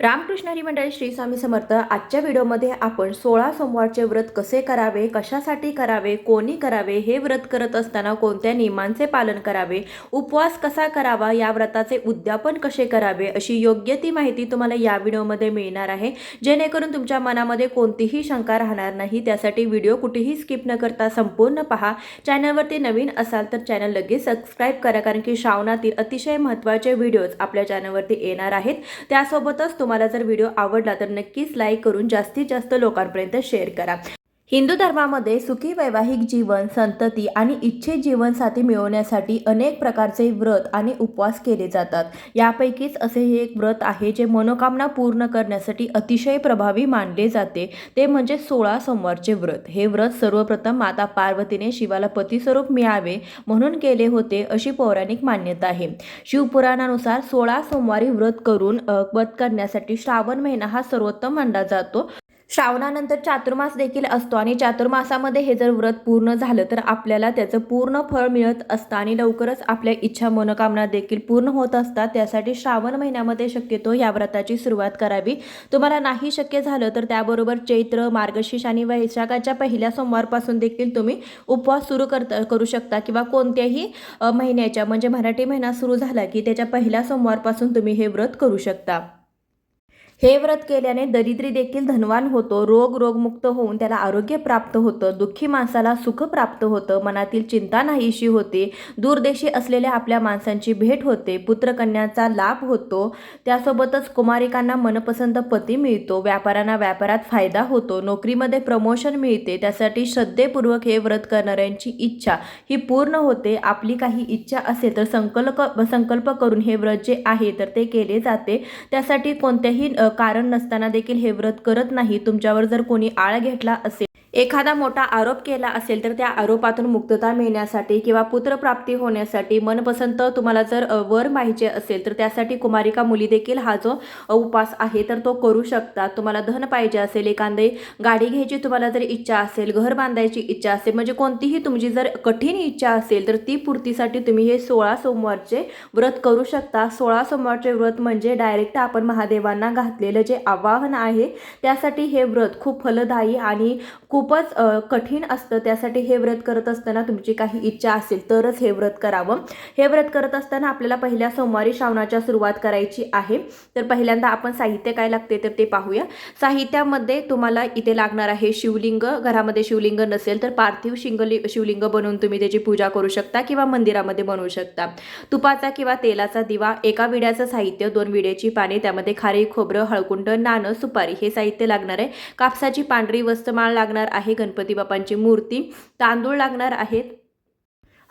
रामकृष्ण हरी मंडळी श्री स्वामी समर्थ आजच्या व्हिडिओमध्ये आपण सोळा सोमवारचे व्रत कसे करावे कशासाठी करावे कोणी करावे हे व्रत करत असताना कोणत्या नियमांचे पालन करावे उपवास कसा करावा या व्रताचे उद्यापन कसे करावे अशी योग्य ती माहिती तुम्हाला या व्हिडिओमध्ये मिळणार आहे. जेणेकरून तुमच्या मनामध्ये कोणतीही शंका राहणार नाही. त्यासाठी व्हिडिओ कुठेही स्किप न करता संपूर्ण पहा. चॅनलवरती नवीन असाल तर चॅनल लगेच सबस्क्राईब करा कारण की श्रावणातील अतिशय महत्त्वाचे व्हिडिओज आपल्या चॅनलवरती येणार आहेत. त्यासोबतच तुम्हाला जर व्हिडिओ आवडला तर नक्कीच लाईक करून जास्तीत जास्त लोकांपर्यंत शेअर करा. हिंदू धर्मामध्ये सुखी वैवाहिक जीवन संतती आणि इच्छित जीवनसाथी मिळवण्यासाठी अनेक प्रकारचे व्रत आणि उपवास केले जातात. यापैकीच असे हे एक व्रत आहे जे मनोकामना पूर्ण करण्यासाठी अतिशय प्रभावी मानले जाते. ते म्हणजे सोळा सोमवारचे व्रत. हे व्रत सर्वप्रथम माता पार्वतीने शिवाला पतीस्वरूप मिळावे म्हणून केले होते अशी पौराणिक मान्यता आहे. शिवपुराणानुसार सोळा सोमवारी व्रत करून वध करण्यासाठी श्रावण महिना हा सर्वोत्तम मानला जातो. श्रावणानंतर चातुर्मास देखील असतो आणि चातुर्मासामध्ये हे जर व्रत पूर्ण झालं तर आपल्याला त्याचं पूर्ण फळ मिळत असतं आणि लवकरच आपल्या इच्छा मनोकामना देखील पूर्ण होत असतात. त्यासाठी श्रावण महिन्यामध्ये शक्यतो या व्रताची सुरुवात करावी. तुम्हाला नाही शक्य झालं तर त्याबरोबर चैत्र मार्गशीर्ष आणि वैशाखाच्या पहिल्या सोमवारपासून देखील तुम्ही उपवास सुरू करता करू शकता किंवा कोणत्याही महिन्याच्या म्हणजे मराठी महिना सुरू झाला की त्याच्या पहिल्या सोमवारपासून तुम्ही हे व्रत करू शकता. हे व्रत केल्याने दरिद्री देखील धनवान होतो. रोग रोगमुक्त होऊन त्याला आरोग्य प्राप्त होतं. दुःखी माणसाला सुख प्राप्त होतं. मनातील चिंता नाहीशी होते. दूरदेशी असलेल्या आपल्या माणसांची भेट होते. पुत्रकन्याचा लाभ होतो. त्यासोबतच कुमारिकांना मनपसंत पती मिळतो. व्यापाऱ्यांना व्यापारात फायदा होतो. नोकरीमध्ये प्रमोशन मिळते. त्यासाठी श्रद्धेपूर्वक हे व्रत करणाऱ्यांची इच्छा ही पूर्ण होते. आपली काही इच्छा असेल तर संकल्प संकल्प करून हे व्रत जे आहे तर ते केले जाते. त्यासाठी कोणत्याही कारण नसताना देखील हे व्रत करत नाही. तुमच्यावर जर कोणी आळ घेतला असेल एखादा मोठा आरोप केला असेल तर त्या आरोपातून मुक्तता मिळण्यासाठी किंवा पुत्रप्राप्ती होण्यासाठी मनपसंत तुम्हाला जर वर पाहिजे असेल तर त्यासाठी कुमारिका मुली देखील हा जो उपास आहे तर तो करू शकता. तुम्हाला धन पाहिजे असेल एखादी गाडी घ्यायची तुम्हाला जर इच्छा असेल घर बांधायची इच्छा असेल म्हणजे कोणतीही तुमची जर कठीण इच्छा असेल तर ती पूर्तीसाठी तुम्ही हे सोळा सोमवारचे व्रत करू शकता. सोळा सोमवारचे व्रत म्हणजे डायरेक्ट आपण महादेवांना घातलेलं जे आवाहन आहे त्यासाठी हे व्रत खूप फलदायी आणि खूपच कठीण असतं. त्यासाठी हे व्रत करत असताना तुमची काही इच्छा असेल तरच हे व्रत करावं. हे व्रत करत असताना आपल्याला पहिल्या सोमवारी श्रावणाच्या सुरुवात करायची आहे. तर पहिल्यांदा आपण साहित्य काय लागते तर ते पाहूया. साहित्यामध्ये तुम्हाला इथे लागणार आहे शिवलिंग. घरामध्ये शिवलिंग नसेल तर पार्थिव शिंगली शिवलिंग बनवून तुम्ही त्याची पूजा करू शकता किंवा मंदिरामध्ये बनवू शकता. तुपाचा किंवा तेलाचा दिवा एका विड्याचं साहित्य दोन विड्याची पाने त्यामध्ये खारी खोबरं हळकुंड नाणं सुपारी हे साहित्य लागणार आहे. कापसाची पांढरी वस्त्रमाळ लागणार आहे गणपती बाप्पांची मूर्ती. तांदूळ लागणार आहेत.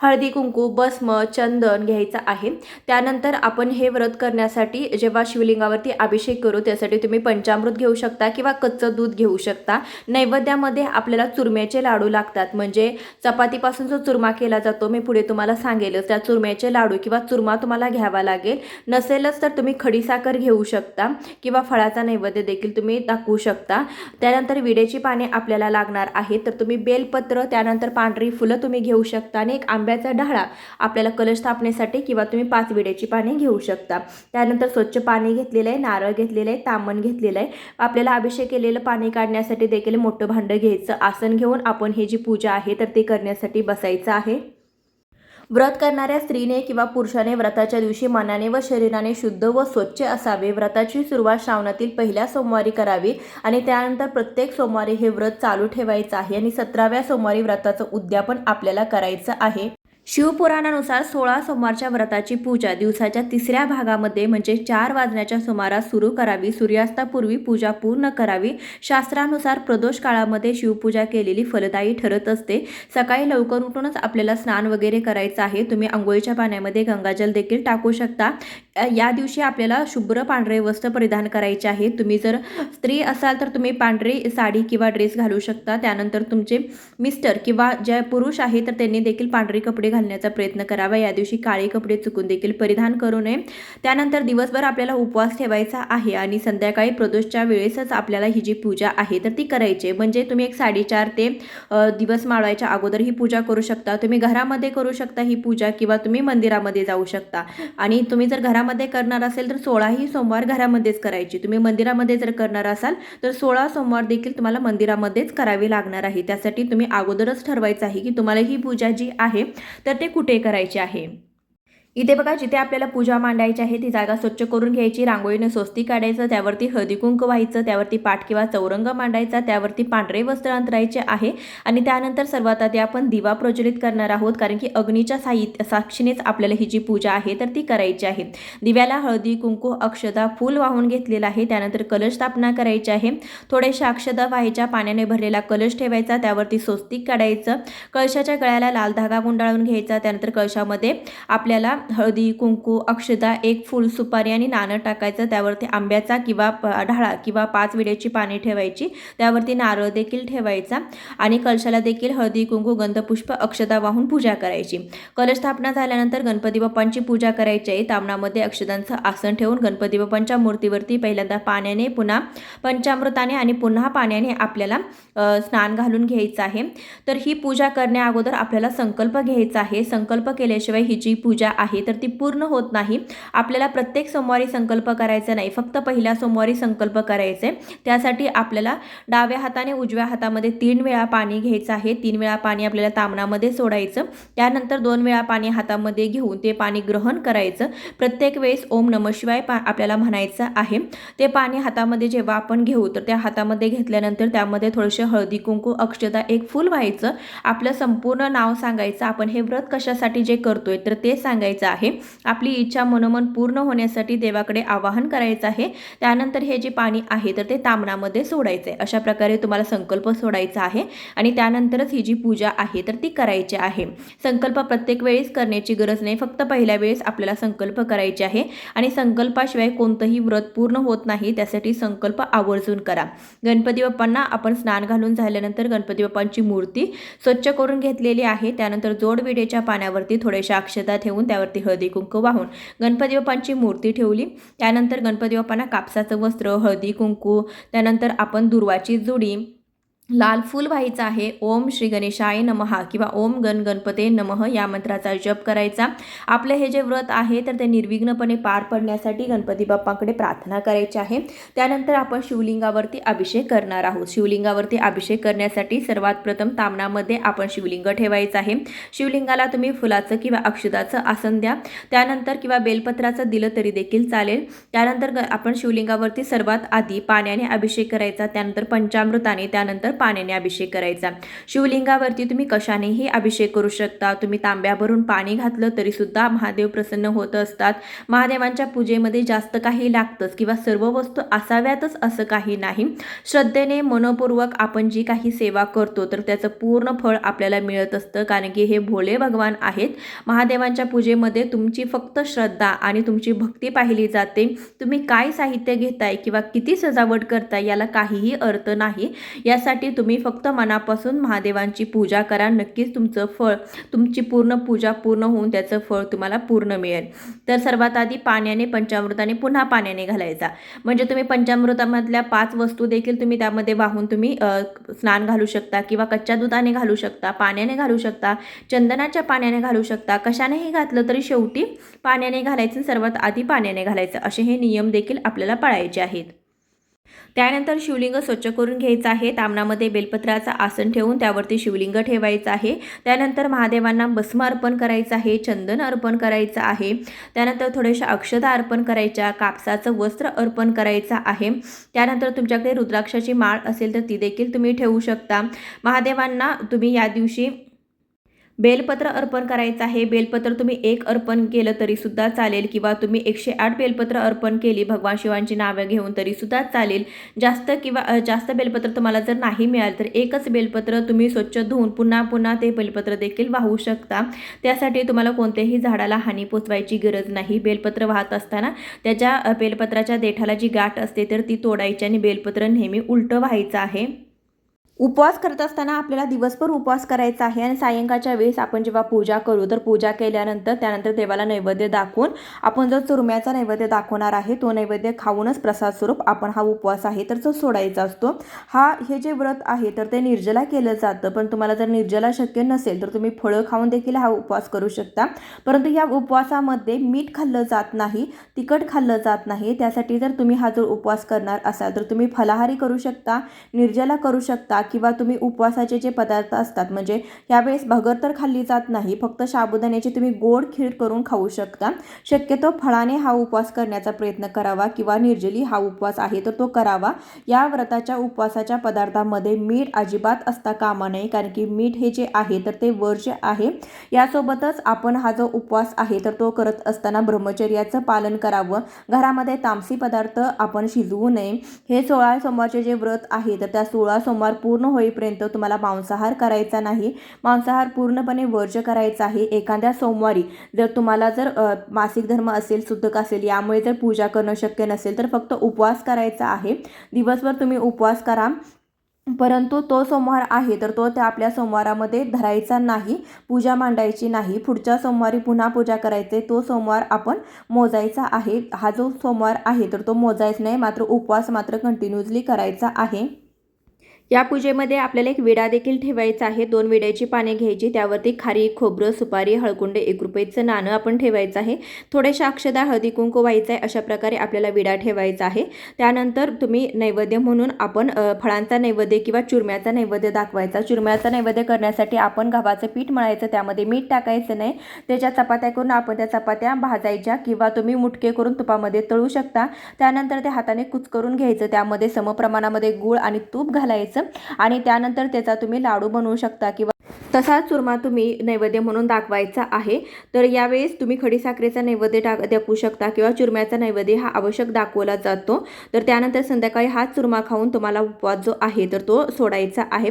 हळदी कुंकू भस्म चंदन घ्यायचं आहे. त्यानंतर आपण हे व्रत करण्यासाठी जेव्हा शिवलिंगावरती अभिषेक करू त्यासाठी तुम्ही पंचामृत घेऊ शकता किंवा कच्चं दूध घेऊ शकता. नैवेद्यामध्ये आपल्याला चुरम्याचे लाडू लागतात. म्हणजे चपातीपासून जो चुरमा केला जातो मी पुढे तुम्हाला सांगेलच. त्या चुरम्याचे लाडू किंवा चुरमा तुम्हाला घ्यावा लागेल. नसेलच तर तुम्ही खडीसाखर घेऊ शकता किंवा फळाचा नैवेद्य देखील तुम्ही दाखवू शकता. त्यानंतर विड्याची पाने आपल्याला लागणार आहेत. तर तुम्ही बेलपत्र त्यानंतर पांढरी फुलं तुम्ही घेऊ शकता आणि एक आंब्याचा ढाळा आपल्याला कलश स्थापनेसाठी किंवा तुम्ही पाच विड्याची पाने घेऊ शकता. त्यानंतर स्वच्छ पाणी घेतलेलं आहे नारळ घेतलेलं आहे तामण घेतलेलं आहे. आपल्याला अभिषेक केलेलं पाणी काढण्यासाठी देखील मोठं भांडं घ्यायचं. आसन घेऊन आपण ही जी पूजा आहे तर ती करण्यासाठी बसायचं आहे. व्रत करणाऱ्या स्त्रीने किंवा पुरुषाने व्रताच्या दिवशी मनाने व शरीराने शुद्ध व स्वच्छ असावे. व्रताची सुरुवात श्रावणातील पहिल्या सोमवारी करावी आणि त्यानंतर प्रत्येक सोमवारी हे व्रत चालू ठेवायचं आहे आणि सतराव्या सोमवारी व्रताचं उद्यापन आपल्याला करायचं आहे. शिवपुराणानुसार सोळा सोमवारच्या व्रताची पूजा दिवसाच्या तिसऱ्या भागामध्ये म्हणजे चार वाजण्याच्या सुमारास सुरू करावी. सूर्यास्तापूर्वी पूजा पूर्ण करावी. शास्त्रानुसार प्रदोष काळामध्ये शिवपूजा केलेली फलदायी ठरत असते. सकाळी लवकर उठूनच आपल्याला स्नान वगैरे करायचं आहे. तुम्ही आंघोळीच्या पाण्यामध्ये गंगाजल देखील टाकू शकता. या दिवशी आपल्याला शुभ्र पांढरे वस्त्र परिधान करायचे आहे. तुम्ही जर स्त्री असाल तर तुम्ही पांढरी साडी किंवा ड्रेस घालू शकता. त्यानंतर तुमचे मिस्टर किंवा ज्या पुरुष आहे तर त्यांनी देखील पांढरे कपडे घालण्याचा प्रयत्न करावा. या दिवशी काळे कपडे चुकून देखील परिधान करू नये. त्यानंतर दिवसभर आपल्याला उपवास ठेवायचा आहे आणि संध्याकाळी प्रदोषच्या वेळेसच आपल्याला ही जी पूजा आहे तर ती करायची. आहे. म्हणजे तुम्ही एक साडेचार ते दिवस माळवायच्या अगोदर ही पूजा करू शकता. तुम्ही घरामध्ये करू शकता ही पूजा किंवा तुम्ही मंदिरामध्ये जाऊ शकता. आणि तुम्ही जर घरामध्ये करणार असेल तर सोळाही सोमवार घरामध्येच करायची. तुम्ही मंदिरामध्ये जर करणार असाल तर सोळा सोमवार देखील तुम्हाला मंदिरामध्येच करावी लागणार आहे. त्यासाठी तुम्ही अगोदरच ठरवायचं आहे की तुम्हाला ही पूजा जी आहे तर ते कुठे करायचे आहे? इथे बघा जिथे आपल्याला पूजा मांडायची आहे ती जागा स्वच्छ करून घ्यायची रांगोळीने स्वस्ती काढायचं त्यावरती हळदी कुंक व्हायचं त्यावरती पाठ किंवा चौरंग मांडायचा त्यावरती पांढरे वस्त्र अंतरायचे आहे. आणि त्यानंतर सर्वात आधी आपण दिवा प्रज्वलित करणार आहोत कारण की अग्नीच्या साहित्य साक्षीनेच आपल्याला ही जी पूजा आहे तर ती करायची आहे. दिव्याला हळदी कुंकू अक्षदा फूल वाहून घेतलेलं आहे. त्यानंतर कलश स्थापना करायची आहे. थोड्याशा अक्षदा व्हायच्या पाण्याने भरलेला कलश ठेवायचा त्यावरती स्वस्तिक काढायचं. कळशाच्या गळ्याला लाल धागा गुंडाळून घ्यायचा. त्यानंतर कळशामध्ये आपल्याला हळदी कुंकू अक्षदा एक फूल सुपारी आणि नाणं टाकायचं. त्यावरती आंब्याचा किंवा ढाळा किंवा पाच विड्याची पाने ठेवायची. त्यावरती नारळ देखील ठेवायचा आणि कलशाला देखील हळदी कुंकू गंधपुष्प अक्षदा वाहून पूजा करायची. कलश स्थापना झाल्यानंतर गणपती बाप्पांची पूजा करायची आहे. तामणामध्ये अक्षदांचं आसन ठेवून गणपती बाप्पांच्या मूर्तीवरती पहिल्यांदा पाण्याने पुन्हा पंचामृताने आणि पुन्हा पाण्याने आपल्याला स्नान घालून घ्यायचं आहे. तर ही पूजा करण्या अगोदर आपल्याला संकल्प घ्यायचा आहे. संकल्प केल्याशिवाय ही जी पूजा आहे तर ती पूर्ण होत नाही. आपल्याला प्रत्येक सोमवारी संकल्प करायचा नाही फक्त पहिल्या सोमवारी संकल्प करायचे. त्यासाठी आपल्याला डाव्या हाताने उजव्या हातामध्ये तीन वेळा पाणी घ्यायचं आहे. तीन वेळा पाणी आपल्याला तामणामध्ये सोडायचं. त्यानंतर दोन वेळा पाणी हातामध्ये घेऊन ते पाणी ग्रहण करायचं. प्रत्येक वेळेस ओम नमशिवाय पा आपल्याला म्हणायचं आहे. ते पाणी हातामध्ये जेव्हा आपण घेऊ तर त्या हातामध्ये घेतल्यानंतर त्यामध्ये थोडेसे हळदी कुंकू अक्षता एक फुल व्हायचं. आपलं संपूर्ण नाव सांगायचं. आपण हे व्रत कशासाठी जे करतोय तर ते सांगायचं. आहे. आपली इच्छा मनोमन पूर्ण होण्यासाठी देवाकडे आवाहन करायचं आहे. त्यानंतर हे जे पाणी आहे तर ते तामणामध्ये सोडायचं आहे अशा प्रकारे तुम्हाला संकल्प सोडायचा आहे आणि त्यानंतरच ही जी पूजा आहे तर ती करायची आहे. संकल्प प्रत्येक वेळेस करण्याची गरज नाही फक्त पहिल्या वेळेस आपल्याला संकल्प करायचे आहे आणि संकल्पाशिवाय कोणतंही व्रत पूर्ण होत नाही त्यासाठी संकल्प आवर्जून करा. गणपती बाप्पांना आपण स्नान घालून झाल्यानंतर गणपती बाप्पांची मूर्ती स्वच्छ करून घेतलेली आहे. त्यानंतर जोडविडेच्या पाण्यावरती थोड्याशा अक्षता ठेवून त्यावरती हळदी कुंकू वाहून गणपती बाप्पांची मूर्ती ठेवली. त्यानंतर गणपती बाप्पांना कापसाचं वस्त्र हळदी कुंकू त्यानंतर आपण दुर्वाची जोडी लाल फूल व्हायचं आहे. ओम श्री गणेशाय नमहा किंवा ओम गण गणपते नमः या मंत्राचा जप करायचा. आपलं हे जे व्रत आहे तर ते निर्विघ्नपणे पार पडण्यासाठी गणपती बाप्पांकडे प्रार्थना करायची आहे. त्यानंतर आपण शिवलिंगावरती अभिषेक करणार आहोत. शिवलिंगावरती अभिषेक करण्यासाठी सर्वात प्रथम तामणामध्ये आपण शिवलिंग ठेवायचं आहे. शिवलिंगाला तुम्ही फुलाचं किंवा अक्षदाचं आसन द्या. त्यानंतर किंवा बेलपत्राचं दिलं तरी देखील चालेल. त्यानंतर ग- आपण शिवलिंगावरती सर्वात आधी पाण्याने अभिषेक करायचा. त्यानंतर पंचामृताने त्यानंतर पाण्याने अभिषेक करायचा. शिवलिंगावरती तुम्ही कशानेही अभिषेक करू शकता. तुम्ही तांब्या भरून पाणी घातलं तरी सुद्धा महादेव प्रसन्न होत असतात. महादेवांच्या पूजेमध्ये जास्त काही लागतंच किंवा सर्व वस्तू असाव्यातच असं काही नाही. श्रद्धेने मनपूर्वक आपण जी काही सेवा करतो तर त्याचं पूर्ण फळ आपल्याला मिळत असतं. कारण की हे भोले भगवान आहेत. महादेवांच्या पूजेमध्ये तुमची फक्त श्रद्धा आणि तुमची भक्ती पाहिली जाते. तुम्ही काय साहित्य घेताय किंवा किती सजावट करताय याला काहीही अर्थ नाही. यासाठी तुम्ही फक्त मनापासून महादेवांची पूजा करा. नक्कीच तुमचं फळ तुमची पूर्ण पूजा पूर्ण होऊन त्याचं फळ तुम्हाला पूर्ण मिळेल. तर सर्वात आधी पाण्याने पंचामृताने पुन्हा पाण्याने घालायचा. म्हणजे तुम्ही पंचामृतामधल्या पाच वस्तू देखील तुम्ही त्यामध्ये वाहून तुम्ही स्नान घालू शकता किंवा कच्च्या दुधाने घालू शकता पाण्याने घालू शकता चंदनाच्या पाण्याने घालू शकता कशानेही घातलं तरी शेवटी पाण्याने घालायचं सर्वात आधी पाण्याने घालायचं. असे हे नियम देखील आपल्याला पाळायचे आहेत. त्यानंतर शिवलिंग स्वच्छ करून घ्यायचं आहे. तामणामध्ये बेलपत्राचं आसन ठेवून त्यावरती शिवलिंग ठेवायचं आहे. त्यानंतर महादेवांना भस्म अर्पण करायचं आहे. चंदन अर्पण करायचं आहे. त्यानंतर थोड्याशा अक्षता अर्पण करायच्या कापसाचं वस्त्र अर्पण करायचं आहे. त्यानंतर तुमच्याकडे रुद्राक्षाची माळ असेल तर ती देखील तुम्ही ठेवू शकता. महादेवांना तुम्ही या दिवशी बेलपत्र अर्पण करायचं आहे. बेलपत्र तुम्ही एक अर्पण केलं तरीसुद्धा चालेल किंवा तुम्ही एकशे आठ बेलपत्र अर्पण केली भगवान शिवांची नावं घेऊन तरीसुद्धा चालेल. जास्त किंवा जास्त बेलपत्र तुम्हाला जर नाही मिळालं तर एकच बेलपत्र तुम्ही स्वच्छ धुवून पुन्हा पुन्हा ते बेलपत्र देखील वाहू शकता. त्यासाठी तुम्हाला कोणत्याही झाडाला हानी पोचवायची गरज नाही. बेलपत्र वाहत असताना त्याच्या बेलपत्राच्या देठाला जी गाठ असते तर ती तोडायची आणि बेलपत्र नेहमी उलटं व्हायचं आहे. उपवास करत असताना आपल्याला दिवसभर उपवास करायचा आहे आणि सायंकाळच्या वेळेस आपण जेव्हा पूजा करू तर पूजा केल्यानंतर त्यानंतर देवाला नैवेद्य दाखवून आपण जो चुरम्याचा नैवेद्य दाखवणार आहे तो नैवेद्य खाऊनच प्रसाद स्वरूप आपण हा उपवास आहे तर तो सोडायचा असतो हा हे जे व्रत आहे तर ते निर्जला केलं जातं. पण तुम्हाला जर निर्जला शक्य नसेल तर तुम्ही फळं खाऊन देखील हा उपवास करू शकता. परंतु या उपवासामध्ये मीठ खाल्लं जात नाही तिखट खाल्लं जात नाही त्यासाठी जर तुम्ही हा जो उपवास करणार असाल तर तुम्ही फलाहारी करू शकता निर्जला करू शकता किंवा तुम्ही उपवासाचे जे पदार्थ असतात म्हणजे यावेळेस भगर तर खाल्ली जात नाही फक्त साबुदाण्याची तुम्ही गोड खीर करून खाऊ शकता. शक्यतो फळाने हा उपवास करण्याचा प्रयत्न करावा किंवा निर्जली हा उपवास आहे तर तो करावा. या व्रताच्या उपवासाच्या पदार्थामध्ये मीठ अजिबात असता कामा नये कारण की मीठ हे जे आहे तर ते वर्ज्य आहे यासोबतच आपण हा जो उपवास आहे तर तो करत असताना ब्रह्मचर्याचं पालन करावं. घरामध्ये तामसी पदार्थ आपण शिजवू नये. हे सोळा सोमवारचे जे व्रत आहे तर त्या सोळा सोमवार पूर्ण पूर्ण होईपर्यंत तुम्हाला मांसाहार करायचा नाही. मांसाहार पूर्णपणे वर्ज करायचा आहे. एखाद्या सोमवारी जर तुम्हाला जर मासिक धर्म असेल सुतक असेल यामुळे जर पूजा करणं शक्य नसेल तर फक्त उपवास करायचा आहे. दिवसभर तुम्ही उपवास करा. परंतु तो सोमवार आहे तर तो त्या आपल्या सोमवारामध्ये धरायचा नाही पूजा मांडायची नाही. पुढच्या सोमवारी पुन्हा पूजा करायचे तो सोमवार आपण मोजायचा आहे. हा जो सोमवार आहे तर तो मोजायचा नाही मात्र उपवास मात्र कंटिन्युअसली करायचा आहे. या पूजेमध्ये आपल्याला एक विडा देखील ठेवायचा आहे. दोन विड्याची पाने घ्यायची त्यावरती खारी खोबरं सुपारी हळकुंडे एक रुपयेचं नाणं आपण ठेवायचं आहे. थोडेसे अक्षदा हळदी कुंकू व्हायचं आहे अशा प्रकारे आपल्याला विडा ठेवायचा आहे. त्यानंतर तुम्ही नैवेद्य म्हणून आपण फळांचा नैवेद्य किंवा चुरम्याचा नैवेद्य दाखवायचा. चुरम्याचा नैवेद्य करण्यासाठी आपण गव्हाचं पीठ मळायचं त्यामध्ये मीठ टाकायचं नाही. त्याच्या चपात्या करून आपण त्या चपात्या भाजायच्या किंवा तुम्ही मुटके करून तुपामध्ये तळू शकता. त्यानंतर ते हाताने कुच करून घ्यायचं. त्यामध्ये समप्रमाणामध्ये गूळ आणि तूप घालायचं. आणि त्यानंतर त्याचा तुम्ही लाडू बनवू शकता किंवा तसा चुरमा तुम्ही नैवेद्य म्हणून दाखवायचा आहे. तर यावेळेस तुम्ही खडीसाखरेचा नैवेद्य टाक दाखवू शकता किंवा चुरम्याचा नैवेद्य हा आवश्यक दाखवला जातो. तर त्यानंतर संध्याकाळी हा चुरमा खाऊन तुम्हाला उपवास जो आहे तर तो सोडायचा आहे.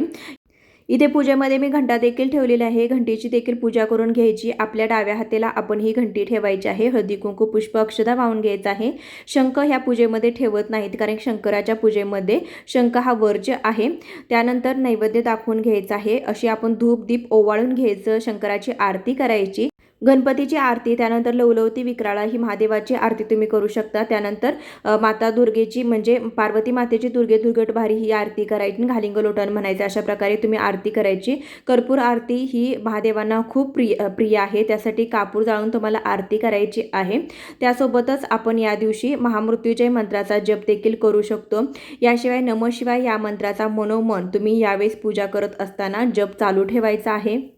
इथे पूजेमध्ये मी घंटा देखील ठेवलेली आहे. घंटेची देखील पूजा करून घ्यायची. आपल्या डाव्या हातेला आपण ही घंटी ठेवायची आहे. हळदी कुंकू पुष्प अक्षदा वाहून घ्यायचा आहे. शंख ह्या पूजेमध्ये ठेवत नाहीत कारण शंकराच्या पूजेमध्ये शंख हा वर्ज्य आहे त्यानंतर नैवेद्य दाखवून घ्यायचा आहे. अशी आपण धूप दीप ओवाळून घ्यायचं शंकराची आरती करायची. गणपतीची आरती त्यानंतर लवलवती विक्राळा ही महादेवाची आरती तुम्ही करू शकता. त्यानंतर माता दुर्गेची म्हणजे पार्वती मातेची दुर्गे दुर्गट भारी ही आरती करायची घालिंग लोटन म्हणायचं अशा प्रकारे तुम्ही आरती करायची. कर्पूर आरती ही महादेवांना खूप प्रिय प्रिय आहे. त्यासाठी कापूर जाळून तुम्हाला आरती करायची आहे. त्यासोबतच आपण या दिवशी महामृत्यूजय मंत्राचा जप देखील करू शकतो. याशिवाय नमशिवाय या मंत्राचा मनोमन तुम्ही यावेळेस पूजा करत असताना जप चालू ठेवायचा आहे.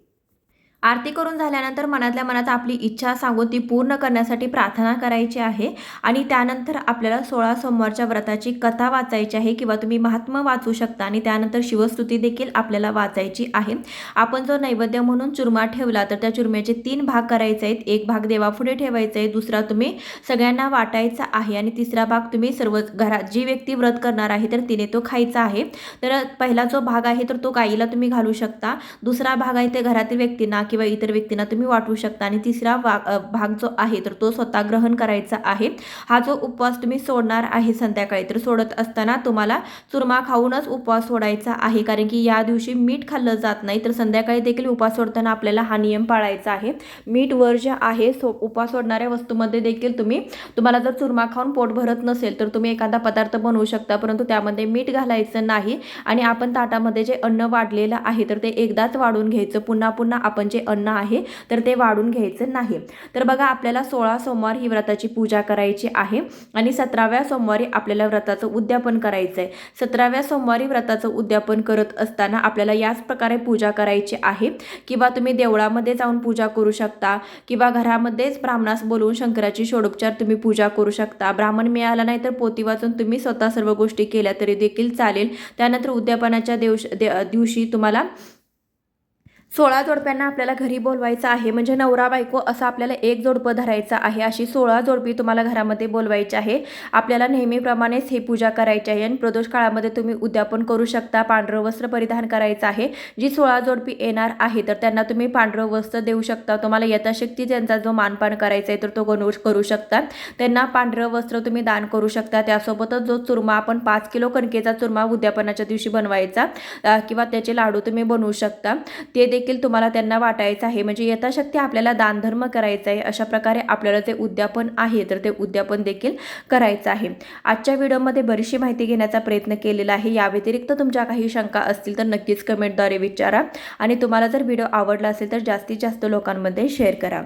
आरती करून झाल्यानंतर मनातल्या मनात आपली इच्छा सांगून ती पूर्ण करण्यासाठी प्रार्थना करायची आहे. आणि त्यानंतर आपल्याला सोळा सोमवारच्या व्रताची कथा वाचायची आहे किंवा तुम्ही महात्मा वाचू शकता आणि त्यानंतर शिवस्तुती देखील आपल्याला वाचायची आहे. आपण जो नैवेद्य म्हणून चुरमा ठेवला तर त्या चुरम्याचे तीन भाग करायचे आहेत. एक भाग देवापुढे ठेवायचा आहे दुसरा तुम्ही सगळ्यांना वाटायचा आहे आणि तिसरा भाग तुम्ही सर्व घरात जी व्यक्ती व्रत करणार आहे तर तिने तो खायचा आहे. तर पहिला जो भाग आहे तर तो गाईला तुम्ही घालू शकता. दुसरा भाग आहे ते घरातील व्यक्तींना किंवा इतर व्यक्तींना तुम्ही वाटू शकता. आणि तिसरा भाग भाग जो आहे तर तो स्वतः ग्रहण करायचा आहे. हा जो उपवास तुम्ही सोडणार आहे संध्याकाळी तर सोडत असताना तुम्हाला चुरमा खाऊनच उपवास सोडायचा आहे. कारण की या दिवशी मीठ खाल्लं जात नाही तर संध्याकाळी देखील उपवास सोडताना आपल्याला हा नियम पाळायचा आहे. मीठ जे आहे सो उपवास सोडणाऱ्या वस्तूमध्ये देखील तुम्ही तुम्हाला जर चुरमा खाऊन पोट भरत नसेल तर तुम्ही एखादा पदार्थ बनवू शकता परंतु त्यामध्ये मीठ घालायचं नाही. आणि आपण ताटामध्ये जे अन्न वाढलेलं आहे तर ते एकदाच वाढून घ्यायचं. पुन्हा पुन्हा आपण जे अन्न आहे तर ते वाढून घ्यायचं नाही. तर बघा आपल्याला सोळा सोमवार ही व्रताची पूजा करायची आहे आणि सतराव्या सोमवारी आपल्याला व्रताचं उद्यापन करायचं आहे सतराव्या सोमवारी व्रताचं उद्यापन करत असताना आपल्याला याच प्रकारे पूजा करायची आहे. किंवा तुम्ही देवळामध्ये जाऊन पूजा करू शकता किंवा घरामध्येच ब्राह्मणास बोलवून शंकराची षोडोपचार तुम्ही पूजा करू शकता. ब्राह्मण मिळाला नाही तर पोती वाचून तुम्ही स्वतः सर्व गोष्टी केल्या तरी देखील चालेल. त्यानंतर उद्यापनाच्या दिवश दे- दिवशी तुम्हाला सोळा जोडप्यांना आपल्याला घरी बोलवायचं आहे. म्हणजे नवरा बायको असं आपल्याला एक जोडपं धरायचं आहे. अशी सोळा जोडपी तुम्हाला घरामध्ये बोलवायची आहे. आपल्याला नेहमीप्रमाणेच हे पूजा करायची आहे. आणि प्रदोष काळामध्ये तुम्ही उद्यापन करू शकता. पांढरं वस्त्र परिधान करायचं आहे. जी सोळा जोडपी येणार आहे तर त्यांना तुम्ही पांढरं वस्त्र देऊ शकता. तुम्हाला यथाशक्ती त्यांचा जो मानपान करायचा आहे तर तो गणू करू शकता. त्यांना पांढरं वस्त्र तुम्ही दान करू शकता. त्यासोबतच जो चुरमा आपण पाच किलो कणकेचा चुरमा उद्यापनाच्या दिवशी बनवायचा किंवा त्याचे लाडू तुम्ही बनवू शकता. ते देखील तुम्हाला त्यांना वाटायचं आहे. म्हणजे यथाशक्ती आपल्याला दानधर्म करायचा आहे. अशा प्रकारे आपल्याला ते उद्यापन आहे तर ते उद्यापन देखील करायचं आहे. आजच्या व्हिडिओमध्ये बरीचशी माहिती घेण्याचा प्रयत्न केलेला आहे. या व्यतिरिक्त तुमच्या काही शंका असतील तर नक्कीच कमेंटद्वारे विचारा. आणि तुम्हाला जर व्हिडिओ आवडला असेल तर जास्तीत जास्त लोकांमध्ये शेअर करा.